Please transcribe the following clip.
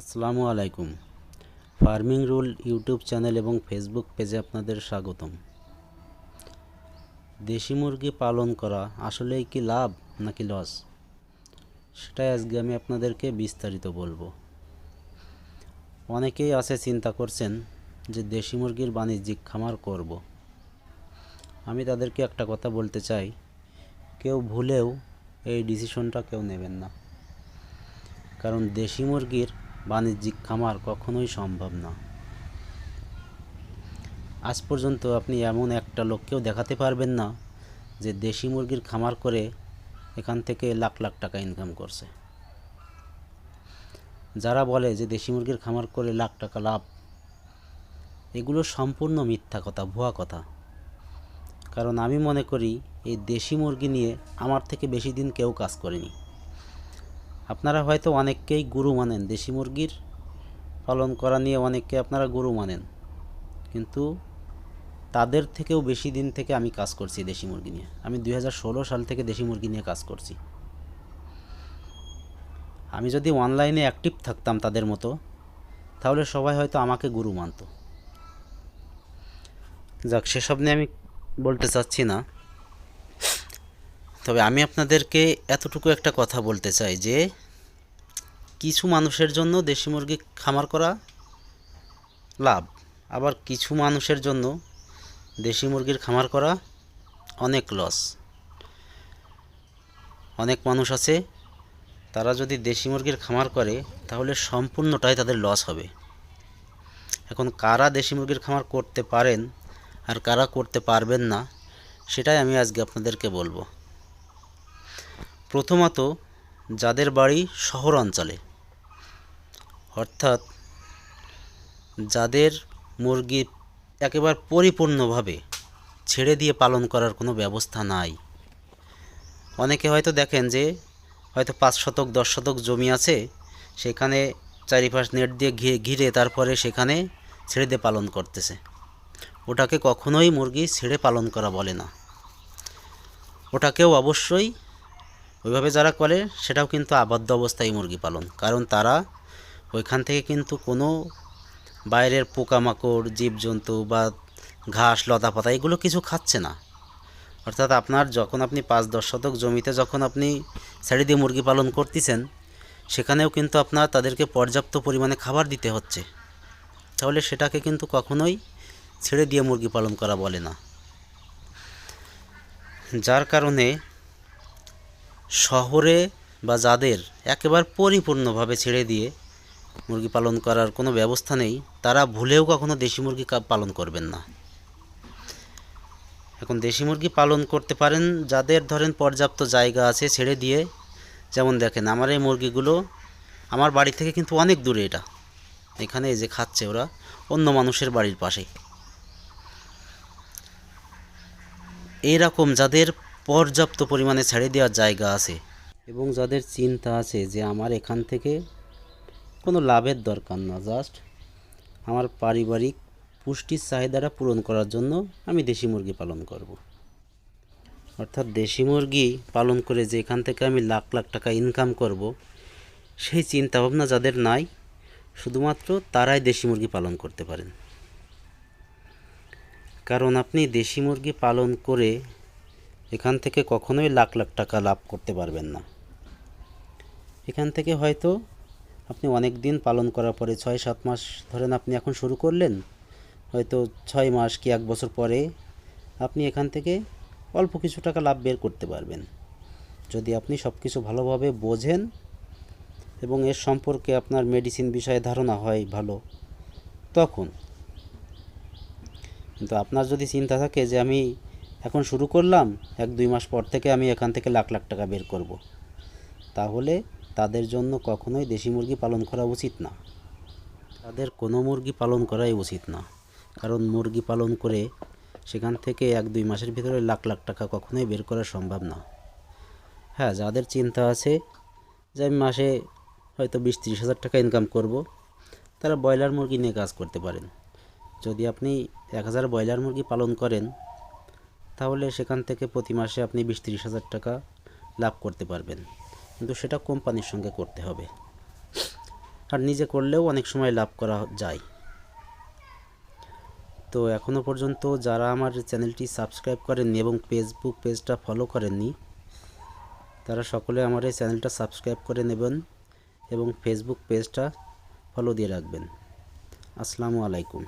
আসসালামু আলাইকুম। Farming rule YouTube channel এবং ফেসবুক পেজে আপনাদের স্বাগতম। দেশি মুরগি পালন করা আসলেই কি লাভ নাকি লস? সেটাই আজকে আমি আপনাদেরকে বিস্তারিত বলব। অনেকেই আছে চিন্তা করছেন যে দেশি মুরগির বাণিজ্যিক খামার করব। আমি তাদেরকে একটা কথা বলতে চাই, কেউ ভুলেও এই ডিসিশনটা কেউ নেবেন না। কারণ দেশি মুরগির বাণিজ্যিক খামার কখনোই সম্ভব না। আজ পর্যন্ত আপনি এমন একটা লোককেও দেখাতে পারবেন না, যে দেশি মুরগির খামার করে এখান থেকে লাখ লাখ টাকা ইনকাম করছে। যারা বলে যে দেশি মুরগির খামার করে লাখ টাকা লাভ, এগুলো সম্পূর্ণ মিথ্যা কথা, ভুয়া কথা। কারণ আমি মনে করি, এই দেশি মুরগি নিয়ে আমার থেকে বেশি দিন কেউ কাজ করেনি। আপনারা হয়তো অনেককেই গুরু মানেন, দেশি মুরগির পালন করা নিয়ে অনেককে আপনারা গুরু মানেন। কিন্তু তাদের থেকেও বেশি দিন থেকে আমি কাজ করছি দেশি মুরগি নিয়ে। আমি দু হাজার ষোলো সাল থেকে দেশি মুরগি নিয়ে কাজ করছি। আমি যদি অনলাইনে অ্যাক্টিভ থাকতাম তাদের মতো, তাহলে সবাই হয়তো আমাকে গুরু মানত। যাক, সেসব নিয়ে আমি বলতে চাচ্ছি না। তবে আমি আপনাদেরকে এতটুকু একটা কথা বলতে চাই যে, কিছু মানুষের জন্য দেশি মুরগি খামার করা লাভ। আবার কিছু মানুষের জন্য দেশি মুরগির খামার করা অনেক লস অনেক মানুষ আছে, তারা যদি দেশি মুরগির খামার করে, তাহলে সম্পূর্ণটাই তাদের লস হবে। এখন কারা দেশি মুরগির খামার করতে পারেন আর কারা করতে পারবেন না, সেটাই আমি আজকে আপনাদেরকে বলব। প্রথমত যাদের বাড়ি শহর অঞ্চলে অর্থাৎ যাদের মুরগি একেবারে পরিপূর্ণভাবে ছেড়ে দিয়ে পালন করার কোনো ব্যবস্থা নাই। অনেকে হয়তো দেখেন যে হয়তো পাঁচ শতক, দশ শতক জমি আছে, সেখানে চারিপাশ নেট দিয়ে ঘিরে তারপরে সেখানে ছেড়ে দিয়ে পালন করতেছে। ওটাকে কখনোই মুরগি ছেড়ে পালন করা বলে না। ওটাকেও অবশ্যই ওইভাবে যারা করে, সেটাও কিন্তু আবদ্ধ অবস্থায় মুরগি পালন। কারণ তারা ওইখান থেকে কিন্তু কোনো বাইরের পোকামাকড়, জীবজন্তু বা ঘাস লতা পাতা এগুলো কিছু খাচ্ছে না। অর্থাৎ আপনার যখন আপনি পাঁচ দশ শতক জমিতে যখন আপনি ছেড়ে দিয়ে মুরগি পালন করতেছেন, সেখানেও কিন্তু আপনার তাদেরকে পর্যাপ্ত পরিমাণে খাবার দিতে হচ্ছে। তাহলে সেটাকে কিন্তু কখনোই ছেড়ে দিয়ে মুরগি পালন করা বলে না। যার কারণে শহরে বা যাদের একেবারে পরিপূর্ণভাবে ছেড়ে দিয়ে মুরগি পালন করার কোনো ব্যবস্থা নেই, তারা ভুলেও কখনো দেশি মুরগি পালন করবেন না। এখন দেশি মুরগি পালন করতে পারেন, যাদের ধরেন পর্যাপ্ত জায়গা আছে ছেড়ে দিয়ে। যেমন দেখেন, আমার এই মুরগিগুলো আমার বাড়ি থেকে কিন্তু অনেক দূরে এটা। এখানে এই যে খাচ্ছে ওরা, অন্য মানুষের বাড়ির পাশেই এইরকম যাদের পর্যাপ্ত পরিমাণে ছেড়ে দেওয়ার জায়গা আছে এবং যাদের চিন্তা আছে যে আমার এখান থেকে কোনো লাভের দরকার না জাস্ট আমার পারিবারিক পুষ্টির চাহিদাটা পূরণ করার জন্য আমি দেশি মুরগি পালন করব। অর্থাৎ দেশি মুরগি পালন করে যে এখান থেকে আমি লাখ লাখ টাকা ইনকাম করব, সেই চিন্তাভাবনা যাদের নাই, শুধুমাত্র তারাই দেশি মুরগি পালন করতে পারেন কারণ আপনি দেশি মুরগি পালন করে এখান থেকে কখনোই লাখ লাখ টাকা লাভ করতে পারবেন না। এখান থেকে হয়তো আপনি অনেক দিন পালন করার পরে ছয় সাত মাস ধরেন আপনি এখন শুরু করলেন, হয়তো ছয় মাস কি এক বছর পরে আপনি এখান থেকে অল্প কিছু টাকা লাভ বের করতে পারবেন। যদি আপনি সব কিছু ভালোভাবে বোঝেন এবং এর সম্পর্কে আপনার মেডিসিন বিষয়ে ধারণা হয় ভালো, তখন। কিন্তু আপনার যদি চিন্তা থাকে যে আমি এখন শুরু করলাম, এক দুই মাস পর থেকে আমি এখান থেকে লাখ লাখ টাকা বের করব। তাহলে তাদের জন্য কখনোই দেশি মুরগি পালন করা উচিত না। তাদের কোনো মুরগি পালন করাই উচিত না। কারণ মুরগি পালন করে সেখান থেকে এক দুই মাসের ভিতরে লাখ লাখ টাকা কখনোই বের করা সম্ভব না। হ্যাঁ যাদের চিন্তা আছে যে আমি মাসে হয়তো বিশ ত্রিশ হাজার টাকা ইনকাম করব, তারা ব্রয়লার মুরগি নিয়ে কাজ করতে পারেন। যদি আপনি এক হাজার ব্রয়লার মুরগি পালন করেন তাহলে সেখান থেকে প্রতি মাসে আপনি বিশ ত্রিশ হাজার টাকা লাভ করতে পারবেন। কিন্তু সেটা কোম্পানির সঙ্গে করতে হবে। আর নিজে করলেও অনেক সময় লাভ করা যায়। তো এখনও পর্যন্ত যারা আমার চ্যানেলটি সাবস্ক্রাইব করেননি এবং ফেসবুক পেজটা ফলো করেননি, তারা সকলে আমার এই চ্যানেলটা সাবস্ক্রাইব করে নেবেন এবং ফেসবুক পেজটা ফলো দিয়ে রাখবেন। আসসালামু আলাইকুম।